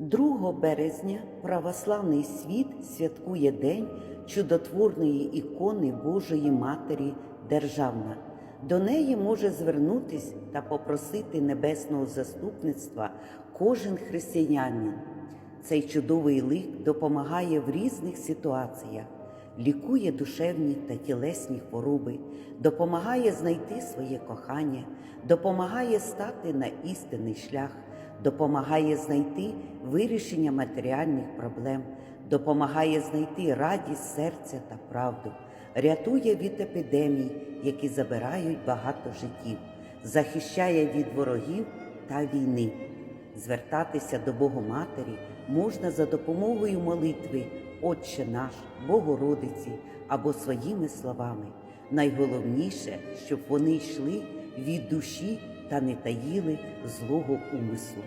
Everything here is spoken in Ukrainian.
2 березня православний світ святкує День чудотворної ікони Божої Матері Державна. До неї може звернутись та попросити небесного заступництва кожен християнин. Цей чудовий лик допомагає в різних ситуаціях, лікує душевні та тілесні хвороби, допомагає знайти своє кохання, допомагає стати на істинний шлях, допомагає знайти вирішення матеріальних проблем, допомагає знайти радість серця та правду, рятує від епідемій, які забирають багато життів, захищає від ворогів та війни. Звертатися до Богоматері можна за допомогою молитви Отче наш, Богородиці або своїми словами. Найголовніше, щоб вони йшли від душі та не таїли злого умислу.